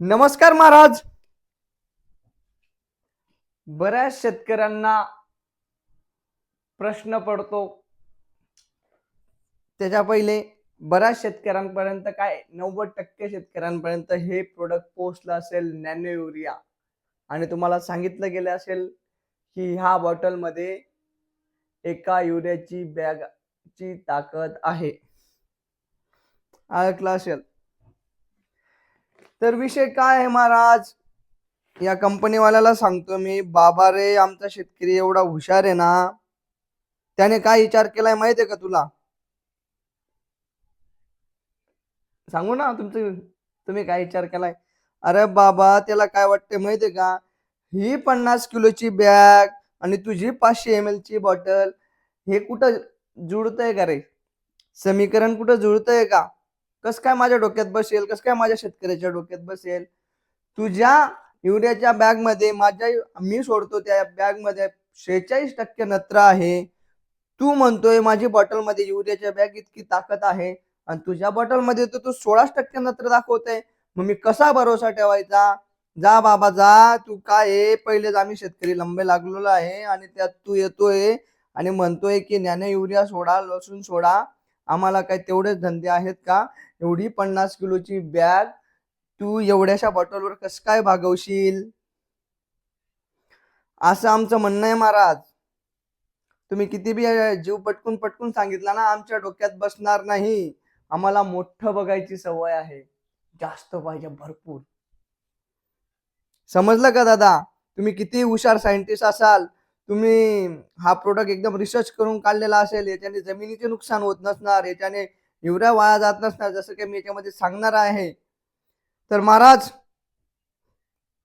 नमस्कार महाराज. बऱ्याच शेतकऱ्यांना प्रश्न पडतो. त्याच्या पहिले बऱ्याच शेतकऱ्यांपर्यंत काय? नव्वद टक्के शेतकऱ्यांपर्यंत हे प्रोडक्ट पोहोचलं असेल नॅनो युरिया. आणि तुम्हाला सांगितलं गेलं असेल की ह्या बॉटलमध्ये एका युरियाची बॅगची ताकद आहे. ऐकलं असेल? तर विषय काय आहे महाराज? या कंपनीवाल्याला सांगतो मी बाबा रे आमचा शेतकरी एवढा हुशार आहे ना त्याने काय विचार केलाय माहिती आहे का तुला? सांगू ना तुमचं तुम्ही काय विचार केलाय? अरे बाबा त्याला काय वाटतंय माहितीये का? ही पन्नास किलोची बॅग आणि तुझी पाचशे एम एल ची बॉटल हे कुठं जुळतंय का रे? समीकरण कुठं जुळतंय का? कस काय माझ्या डोक्यात बसेल? कस काय माझ्या शेतकऱ्याच्या डोक्यात बसेल? तुझ्या युरियाच्या बॅगमध्ये माझ्या मी सोडतो त्या बॅगमध्ये शेहेचाळीस टक्के नत्र आहे. तू म्हणतोय माझी बॉटलमध्ये युरियाच्या बॅग इतकी ताकद आहे आणि तुझ्या बॉटलमध्ये तर तू सोळाच टक्के नत्र दाखवतोय. मग मी कसा भरोसा ठेवायचा? जा बाबा जा. तू काय आहे? पहिलेच आम्ही शेतकरी लंबे लागलेलो आहे आणि त्यात तू येतोय आणि म्हणतोय की ज्ञाने युरिया सोडा लसूण सोडा. आम्हाला काय तेवढेच धंदे आहेत का? एवढी पन्नास किलोची बॅग तू एवढ्याशा बॉटलवर कस काय भागवशील? असं आमचं म्हणणं आहे महाराज. तुम्ही किती बी जीव पटकून पटकून सांगितला ना आमच्या डोक्यात बसणार नाही. आम्हाला मोठं बघायची सवय आहे. जास्त पाहिजे भरपूर. समजलं का दादा? तुम्ही किती हुशार सायंटिस्ट असाल. तुम्ही हा प्रोडक्ट एकदम रिसर्च करून काढलेला असेल. याच्याने जमिनीचे नुकसान होत नसणार. याच्याने एवढ्या वाया जात नसणार जसं की मी याच्यामध्ये सांगणार आहे. तर महाराज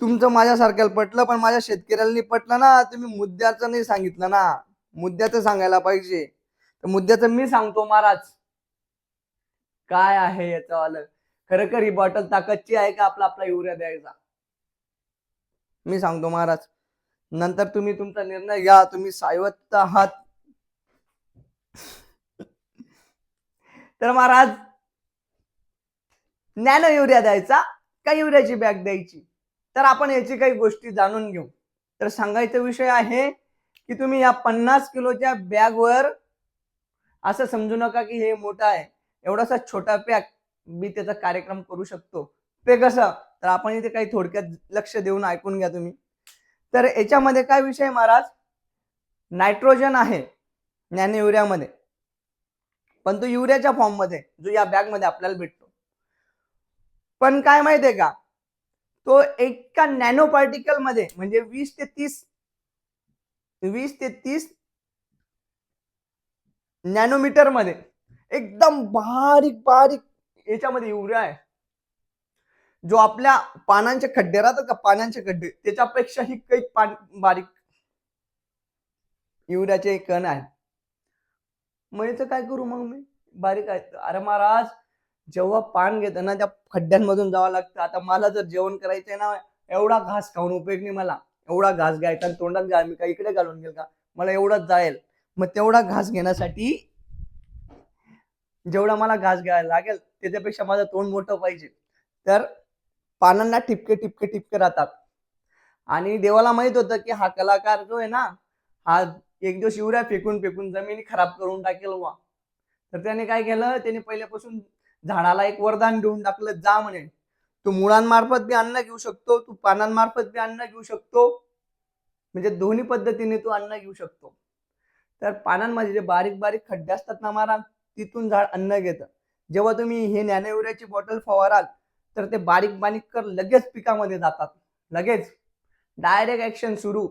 तुमचं माझ्यासारख्याला पटलं पण माझ्या शेतकऱ्यांनी पटलं ना. तुम्ही मुद्द्याचं नाही सांगितलं ना. मुद्द्याचं सांगायला पाहिजे. तर मुद्द्याचं मी सांगतो महाराज. काय आहे याचं आलं? खरोखर ही बॉटल ताकदची आहे का आपला आपला युरिया द्यायचा? मी सांगतो महाराज. नंतर तुम्ही तुमचा निर्णय घ्या. तुम्ही सायवत आहात. तर महाराज नॅनो युरिया द्यायचा का युरियाची बॅग द्यायची? तर आपण याची काही गोष्टी जाणून घेऊ. तर सांगायचा विषय आहे की तुम्ही या पन्नास किलोच्या बॅगवर असं समजू नका की हे मोठं आहे. एवढासा छोटा पॅक मी त्याचा कार्यक्रम करू शकतो. ते कसं? तर आपण इथे काही थोडक्यात लक्ष देऊन ऐकून घ्या तुम्ही. तर याच्यामध्ये काय विषय महाराज? नायट्रोजन आहे ज्ञान युरियामध्ये. पण तो युरियाच्या फॉर्ममध्ये जो या बॅगमध्ये आपल्याला भेटतो. पण काय माहितीये का? तो एका नॅनो पार्टिकलमध्ये म्हणजे वीस ते तीस वीस ते तीस नॅनोमीटरमध्ये एकदम बारीक बारीक याच्यामध्ये युरिया आहे. जो आपल्या पानांचे खड्डे राहतात का पानांचे खड्डे त्याच्यापेक्षाही काही पान बारीक युरियाचे कण आहे मग याचं काय करू मग मी? बारीक आहे. अरे महाराज जेव्हा पान घेतं ना त्या खड्ड्यांमधून जावं लागतं. आता मला जर जेवण करायचंय ना एवढा घास खाऊन उपयोग नाही मला. एवढा घास घ्यायचा तोंडात घाल मी काय इकडे घालून गेल का? मला एवढाच जाईल मग तेवढा घास घेण्यासाठी जेवढा मला घास घ्यायला लागेल त्याच्यापेक्षा माझं तोंड मोठं पाहिजे. तर पानांना ठिपके ठिपके ठिपके राहतात. आणि देवाला माहीत होतं की हा कलाकार जो आहे ना हा एक दिवस युरिया फेकून फेकून जमिनी खराब करून टाकेल वा तर त्याने काय केलं? त्याने पहिल्यापासून झाडाला एक वरदान देऊन टाकलं जा म्हणे. तू मुळांमार्फत बी अन्न घेऊ शकतो तू पानांमार्फत बी अन्न घेऊ शकतो. म्हणजे दोन्ही पद्धतीने तू अन्न घेऊ शकतो. तर पानांमध्ये जे बारीक बारीक खड्डे असतात ना मारा तिथून झाड अन्न घेतं. जेव्हा तुम्ही हे ज्ञानयुऱ्याची बॉटल फवाराल तर ते बारीक बारीक कर लगेच पिकामध्ये जातात. लगेच. डायरेक्ट ऍक्शन सुरू.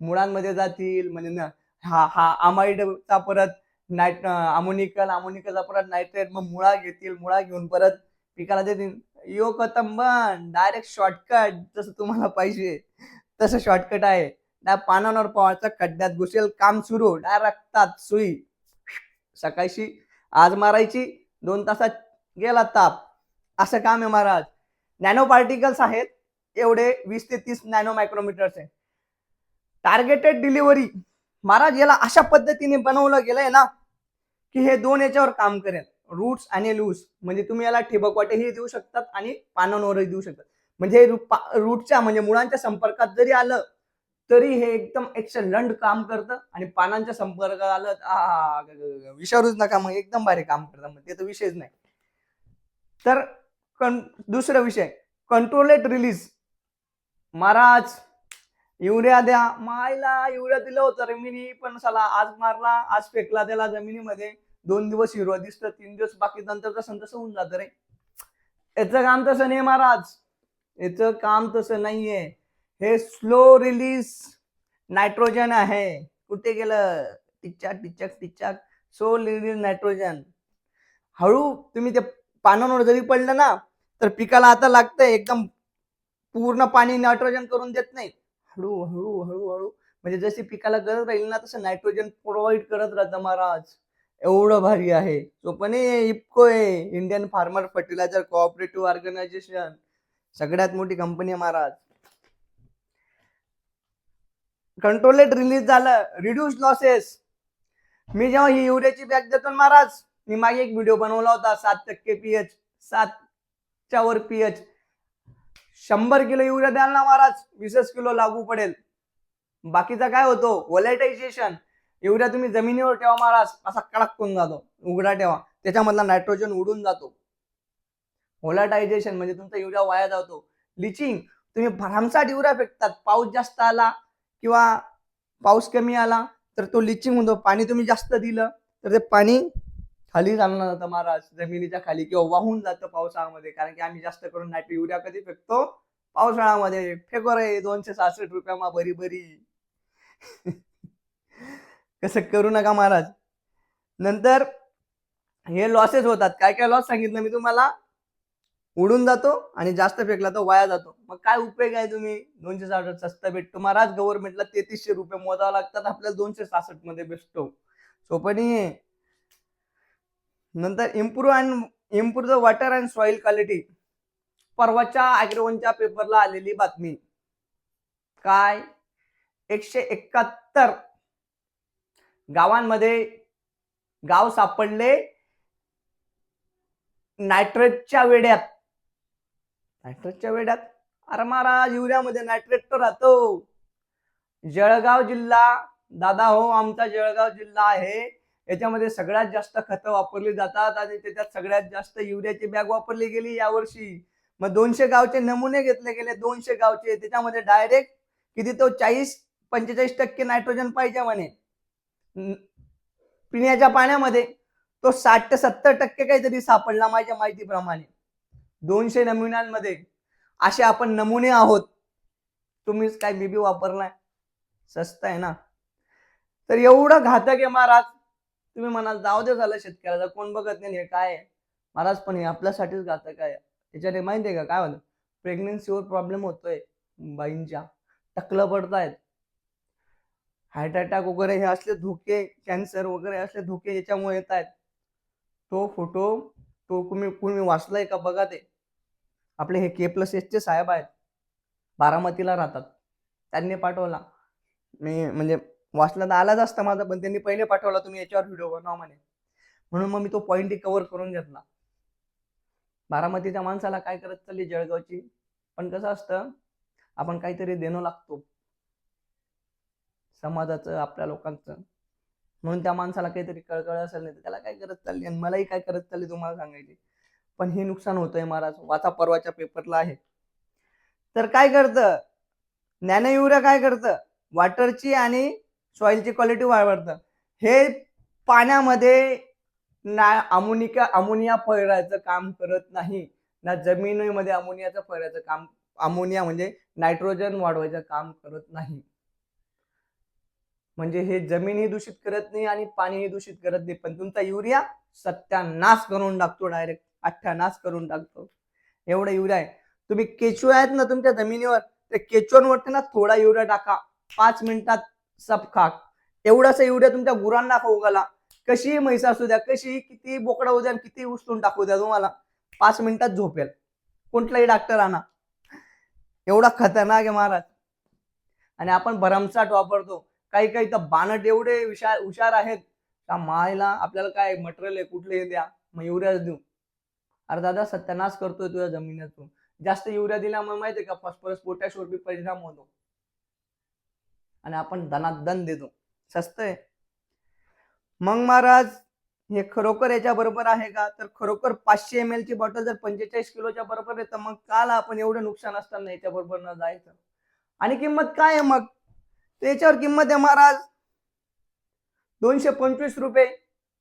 मुळांमध्ये जातील म्हणजे ना हा हा अमाइडचा परत नाईट अमोनिकल अमोनिकलचा परत नायट्रेट मग मुळा घेतील मुळा घेऊन परत पिकाला देतील. यो कतंबन डायरेक्ट शॉर्टकट जसं तुम्हाला पाहिजे तसं शॉर्टकट आहे. त्या पानांवर पवायचा खड्ड्यात घुसेल काम सुरू डायरेक्ट सुई. सकाळशी आज मारायची दोन तासात गेला ताप. असं काम आहे महाराज. नॅनो पार्टिकल्स आहेत एवढे वीस ते तीस नॅनो मायक्रोमीटर्स आहे. टार्गेटेड डिलिव्हरी महाराज याला अशा पद्धतीने बनवलं गेलंय ना की हे दोन याच्यावर काम करेल. रूट्स आणि लूज म्हणजे तुम्ही याला ठिबक वाटेही देऊ शकतात आणि पानांवरही देऊ शकतात. म्हणजे रूटच्या म्हणजे मुळांच्या संपर्कात जरी आलं तरी हे एकदम एक्सलंट काम करतं आणि पानांच्या संपर्कात आलं आहा, विचारूच नका मग एकदम भारी काम करतं. मग ते तर विषयच नाही. तर कं दुसरा विषय. कंट्रोलेट रिलीज महाराज युरिया द्या. मायला युरिया दिलं होतं रे पण साला आज मारला आज फेकला त्याला जमिनीमध्ये. दोन दिवस हिरवा दिसतं तीन दिवस बाकी नंतर तसं तसं होऊन जातं रे. याचं काम तसं नाही महाराज. याचं काम तसं नाहीये. हे स्लो रिलीज नायट्रोजन आहे. कुठे गेलं? टिचाक टिचाक टिचाक. Slow release nitrogen. हळू तुम्ही ते पानांवर जरी पडलं ना तर पिकाला आता लागतंय एकदम पूर्ण पाणी नायट्रोजन करून देत नाही हळू हळू हळू हळू. म्हणजे जशी पिकाला गरज राहील ना तसं नायट्रोजन प्रोव्हाइड करत राहतं महाराज. एवढं भारी आहे. तो पण इपको आहे Indian farmer fertiliser cooperative organisation सगळ्यात मोठी कंपनी आहे महाराज. कंट्रोलेट रिलीज झालं. रिड्यूस लॉसेस मी जेव्हा ही युरियाची बॅग देतो महाराज मी मागे एक व्हिडिओ बनवला होता सात टक्के पीएच सातच्या वर पीएच शंभर किलो युरिया द्याल ना महाराज वीसच किलो लागू पडेल. बाकीचा काय होतो? वॉलेटायझेशन युरिया तुम्ही जमिनीवर ठेवा महाराज असा कडक करून जातो. उघडा ठेवा. त्याच्यामधला नायट्रोजन उडून जातो. व्होलाटायझेशन म्हणजे तुमचा युरिया वाया जातो. लिचिंग तुम्ही भरमसाठ युरिया फेकतात. पाऊस जास्त आला किंवा पाऊस कमी आला तर तो लिचिंग होतो. पाणी तुम्ही जास्त दिलं तर ते पाणी खाली चालणार जातं महाराज जमिनीच्या खाली किंवा वाहून जातं पावसाळ्यामध्ये. कारण की आम्ही जास्त करून नायट्रो युरिया कधी फेकतो? पावसाळ्यामध्ये. फेको रे दोनशे सहासष्ट रुपया मा बरी बरी कसं करू नका महाराज. नंतर हे लॉसेस होतात. काय काय लॉस सांगितलं मी तुम्हाला? उडून जातो आणि जास्त फेकला तर वाया जातो. मग काय उपयोग आहे तुम्ही? दोनशे साठ स्वस्त भेटतो. महाराज गव्हर्नमेंटला तेहतीसशे रुपये मोजावं लागतात. आपल्याला दोनशे सहासष्टमध्ये भेटतो. सोपणी आहे नंतर improve and improve the water and soil quality परवाच्या अॅग्रोवनच्या पेपरला आलेली बातमी. काय? एकशे एकाहत्तर. गावांमध्ये गाव सापडले नायट्रेटच्या वेड्यात. नायट्रेटच्या वेड्यात? अरे महाराज युरियामध्ये नायट्रेट तर राहतो. जळगाव जिल्हा दादा हो आमचा जळगाव जिल्हा आहे. याच्यामध्ये सगळ्यात जास्त खतं वापरली जातात आणि त्याच्यात सगळ्यात जास्त युरियाची बॅग वापरली गेली यावर्षी. मग दोनशे गावचे नमुने घेतले गेले दोनशे गावचे. त्याच्यामध्ये डायरेक्ट किती तो चाळीस पंचेचाळीस टक्के नायट्रोजन पाहिजे म्हणे. पिण्याच्या पाण्यामध्ये तो साठ ते सत्तर टक्के काहीतरी सापडला माझ्या माहितीप्रमाणे. दोनशे नमुन्यांमध्ये असे आपण नमुने आहोत. तुम्हीच काय बीबी वापरलाय. स्वस्त आहे ना? तर एवढं घातक आहे महाराज. तुम्ही म्हणाल जाऊ दे झालं शेतकऱ्याचा कोण बघत नाही हे काय आहे? महाराज पण हे आपल्यासाठीच घातक आहे. त्याच्याने माहिती आहे का? काय होतं? प्रेग्नन्सीवर प्रॉब्लेम होतोय बाईंच्या. टकलं पडतायत. हार्ट अटॅक वगैरे हे असले धोके कॅन्सर वगैरे असले धोके याच्यामुळे येत आहेत तो फोटो तो तुम्ही कुणी वाचलाय का? बघा ते. आपले हे के प्लस एसचे साहेब आहेत. बारामतीला राहतात. त्यांनी पाठवला. मी म्हणजे वाचला तर आलाच असता माझा पण त्यांनी पहिले पाठवला तुम्ही याच्यावर व्हिडिओ बनवा म्हणे. म्हणून मग मी तो पॉईंट कव्हर करून घेतला. बारामतीच्या माणसाला काय करत चालली जळगावची? पण कसं असतं आपण काहीतरी देणं लागतो. समाजाचं आपल्या लोकांचं. म्हणून त्या माणसाला काहीतरी कळकळ असेल नाही तर त्याला काय करत चालली आणि मलाही काय करत चालली तुम्हाला सांगायची. पण हे नुकसान होतंय महाराज वाचा परवाच्या पेपरला आहे. तर काय करतं? ज्ञानयुरा काय करतं? वॉटरची आणि सॉईलची क्वालिटी वाढवतं. हे पाण्यामध्ये ना अमोनिका अमोनिया फैरायचं काम करत नाही. ना जमिनीमध्ये अमोनियाचं फैरायचं काम अमोनिया म्हणजे नायट्रोजन वाढवायचं काम करत नाही. म्हणजे हे जमीनही दूषित करत नाही आणि पाणीही दूषित करत नाही. पण तुमचा युरिया सत्यानाश करून टाकतो डायरेक्ट अठ्ठानाश करून टाकतो. एवढा युरिया आहे. तुम्ही केचू आहेत ना तुमच्या जमिनीवर त्या केचूवरती ना थोडा युरिया टाका. पाच मिनिटात सपखाक एवढासा युरिया तुमच्या गुरांना खाऊ घाला. कशी म्हैस असू द्या कशी किती बोकडा होऊ द्या आणि किती उचलून टाकू द्या तुम्हाला पाच मिनिटात झोपेल. कुठलाही डॉक्टर आणा. एवढा खतरनाक आहे महाराज. आणि आपण भरमसाठ वापरतो. काही काही तर बानट एवढे विशार हुशार आहेत. का मायला आपल्याला काय मटेरियल आहे कुठले द्या. मग युरियाच देऊ. अरे दादा सत्यानाश करतोय तुझ्या जमिनीतून. जास्त युरिया दिल्यामुळे माहितीये का? फॉस्फरस पोटॅश बी परिणाम होतो. आणि आपण दनादन देतो. स्वस्त आहे मग महाराज हे खरोखर याच्या बरोबर आहे का? तर खरोखर पाचशे एम ची बॉटल जर पंचेचाळीस किलोच्या बरोबर आहे तर मग काल आपण एवढं नुकसान असताना याच्या बरोबर न जायचं. आणि किंमत काय आहे मग? याच्यावर किंमत आहे महाराज दोनशे पंचवीस रुपये.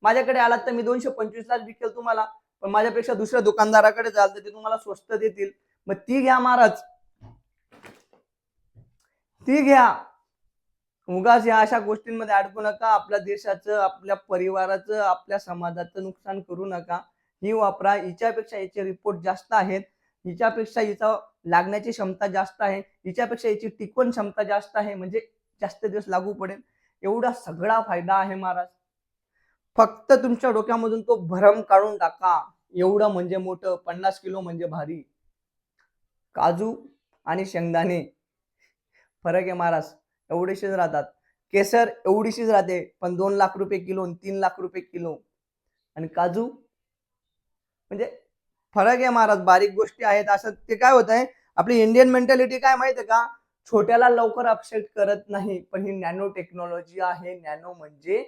माझ्याकडे आलात तर मी दोनशे पंचवीसलाच विकेल तुम्हाला. पण माझ्यापेक्षा दुसऱ्या दुकानदाराकडे जाल तर ते तुम्हाला स्वस्त देतील. मग ती घ्या महाराज. ती घ्या. उगाच या अशा गोष्टींमध्ये अडकू नका. आपल्या देशाचं आपल्या परिवाराचं आपल्या समाजाचं नुकसान करू नका. ही वापरा. हिच्यापेक्षा याचे रिपोर्ट जास्त आहेत. हिच्यापेक्षा हिचा लागण्याची क्षमता जास्त आहे. हिच्यापेक्षा याची टिकवण क्षमता जास्त आहे. म्हणजे जास्त दिवस लागू पडेल. एवढा सगळा फायदा आहे महाराज. फक्त तुमच्या डोक्यामधून तो भरम काढून टाका. एवढं म्हणजे मोठं. पन्नास किलो म्हणजे भारी. काजू आणि शेंगदाणे. फरक आहे महाराज. एवढेशीच राहतात. केसर एवढीशीच राहते पण दोन लाख रुपये किलो आणि तीन लाख रुपये किलो. आणि काजू? म्हणजे फरक आहे महाराज बारीक गोष्टी आहेत असं ते काय होत आहे आपली इंडियन मेंटॅलिटी काय माहिती आहे का? छोट्याला लवकर अपसेट करत नाही पण ही नॅनो टेक्नॉलॉजी आहे. नॅनो म्हणजे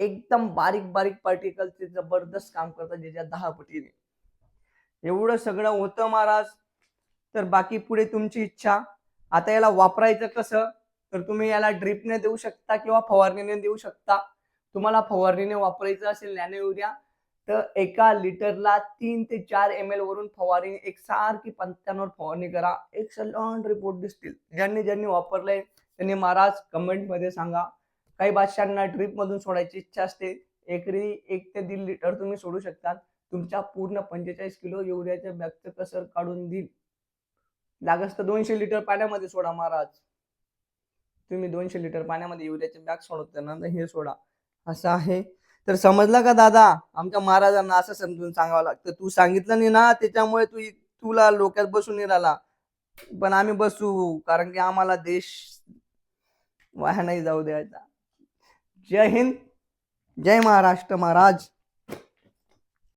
एकदम बारीक बारीक पार्टिकलचे जबरदस्त काम करतात ज्याच्या दहा पटीने. एवढं सगळं होतं महाराज. तर बाकी पुढे तुमची इच्छा. आता याला वापरायचं कसं? तर तुम्ही याला ड्रिपने देऊ शकता किंवा फवारणीने देऊ शकता. तुम्हाला फवारणीने वापरायचं असेल नॅनो युरिया तर एका लिटरला तीन ते चार एम एल वरून फवारणी एक सारखी पंत्यांवर फवारणी करा. एक सलॉन रिपोर्ट दिसतील. ज्यांनी ज्यांनी वापरलंय त्यांनी महाराज कमेंटमध्ये सांगा. काही बादशांना ड्रिपमधून सोडायची इच्छा असते एकरी एक ते दीड लिटर तुम्ही सोडू शकता तुमच्या पूर्ण पंचेचाळीस किलो युरियाच्या बॅगचं कसर काढून देईल. लागस तर दोनशे लिटर पाण्यामध्ये सोडा महाराज. तुम्ही दोनशे लिटर पाण्यामध्ये युरियाचे बॅग सोडत ना हे सोडा. असं आहे. तर समजलं का दादा? आमच्या महाराजांना असं समजून सांगावं लागतं. तू सांगितलं नाही ना त्याच्यामुळे तू तुला डोक्यात बसून नाही राहिला. पण आम्ही बसू कारण की आम्हाला देश वाया नाही जाऊ द्यायचा. जय हिंद. जय महाराष्ट्र महाराज.